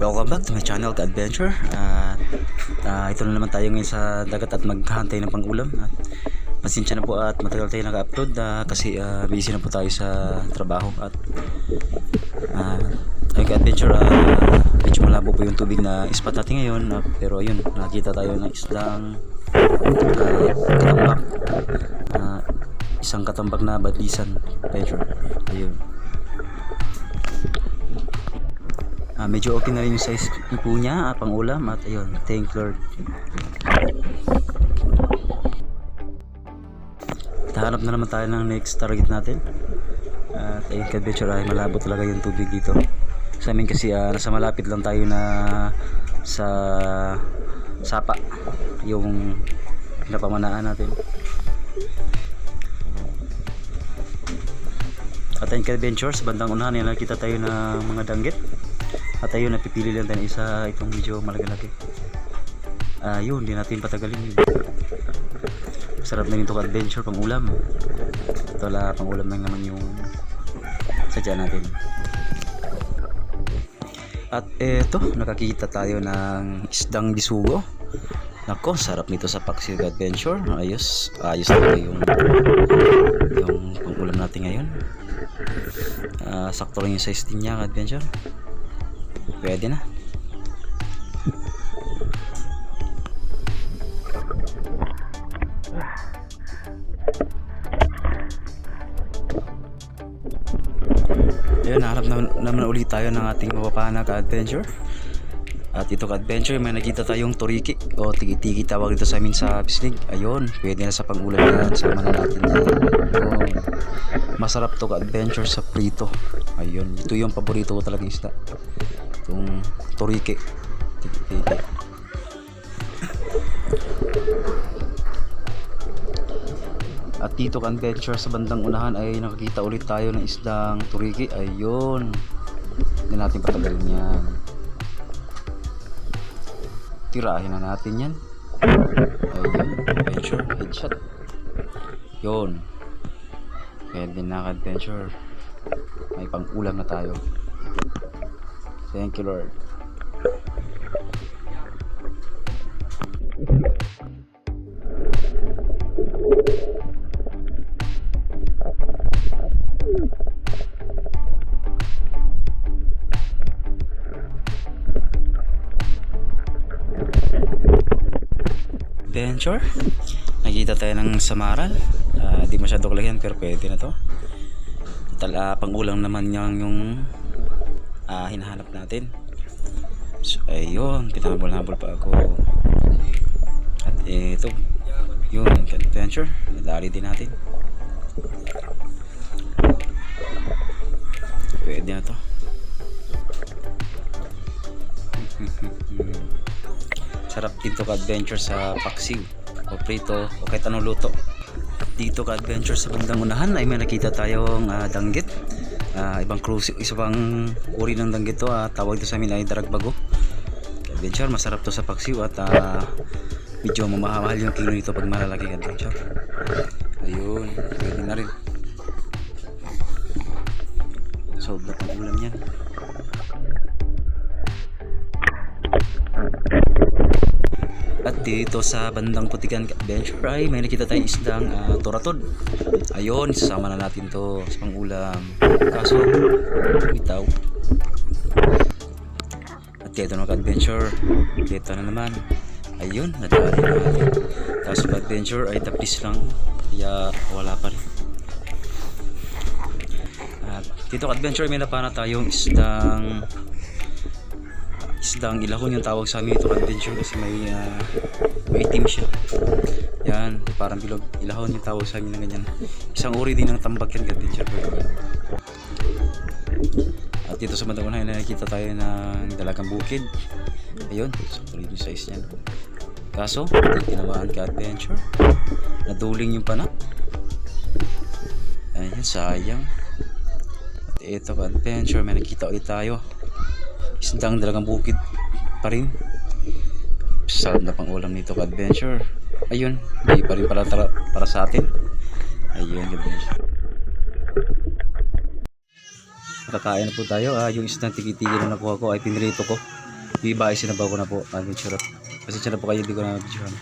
Welcome back to my channel, Ka-Adventure. At ah, ito na naman tayo ngayon sa dagat at maghahantay ng pangulam. At pasensya na po at matagal tayo naka-upload ah, kasi ah, busy na po tayo sa trabaho. At uh, ayun Ka-Adventure, ah, medyo malabo po yung tubig na spot natin ngayon. Ah, pero ayun, nakita tayo ng islang uh, katambak. Ah, isang katambak na badlisan. Adventure. Ayun. Ah, medyo okay na rin yung size po niya, ah, pang ulam at ayun, thank Lord. Tahanap na naman tayo ng next target natin. At ayun, ka-adventure ay malabo talaga yung tubig dito. Sa amin kasi ah, nasa malapit lang tayo na sa sapa yung napamanaan natin. At ayun ka-adventure, sa bandang unahan nakita tayo ng mga danggit. At ayun, napipili lang tayo isa itong medyo malaki-laki. Ayun, hindi natin patagalin yun. Sarap na rin ito adventure pang ulam. Ito la pang ulam lang naman yung sadya natin. At eto, nakakita tayo ng isdang bisugo. Nako, sarap nito sa Paxil Adventure. Ayos, ayos talaga yung yung pang ulam natin ngayon. Ah, sakto lang yung size din niya, Adventure. Pwede na. Ayun, naharap na, naman ulit tayo ng ating mapapana ka-adventure. At ito ka-adventure, may nakita tayong turiki o tiki-tiki tawag dito sa amin sa Bislig. Ayun, pwede na sa pangulam yan. Sama na natin yan. Ayun. Masarap to ka-adventure sa prito. Ayun, ito yung paborito ko talagang isda. Itong turiki. Tiki-tiki. At dito ka-adventure sa bandang unahan ay nakakita ulit tayo ng isdang turiki. Ayun. Hindi natin patagalin yan. Tirahin na natin yan. Ayun. Adventure. Headshot. Yun. Pwede na ka-adventure. May pang-ulam na tayo. Thank you Lord. Adventure. Nakita tayo ng samaral. Ah, di masyado kalagyan pero pwede na to. Total ah, pang-ulam naman yung, yung ah, hinahanap natin. So ayun, pinabol-habol pa ako. At ito, yun, adventure. Nadali din natin. Pwede na to. Sarap dito ka adventure sa paksiw o prito o kahit anong luto. Dito ka adventure sa bandang unahan ay may nakita tayong ah, danggit. Ah, ibang cruise, isa pang uri ng danggit to. ah, tawag ito sa amin ay daragbago. Adventure, masarap to sa paksiw at ah, medyo mamahal yung kilo nito pag malalaki adventure. Ayun, pwede na rin. Pang ulam yan. At dito sa bandang Putikan Adventure ay may nakita tayong isdang ah, turatod. Ayun, sasama na natin to sa pangulam. Kaso, bitaw. At dito na adventure Dito na naman. Ayun, nadali na natin. Kaso adventure ay tapis lang. Kaya wala pa rin. At dito adventure may napana tayong isdang isdang ilahon yung tawag sa amin ito adventure kasi may uh, may itim siya. Yan parang bilog. Ilahon yung tawag sa amin na ganyan. Isang uri din ng tambak yan adventure at dito sa bandang unahan nakikita tayo ng dalagang bukid. Ayun so tuloy size niyan. Kaso hindi tinamaan ka adventure. Naduling yung pana. Ayun sayang. At ito ka adventure may nakita ulit tayo isdang dalagang bukid pa rin sarap na pang ulam nito ka adventure ayun hindi pa rin para, para, sa atin ayun adventure Nakakain na po tayo. Ah, yung isang tiki-tiki na nakuha ko ay pinrito ko. Di ba ay sinabaw ko na po. Ang charot. Pasensya na po kayo, hindi ko na videohan.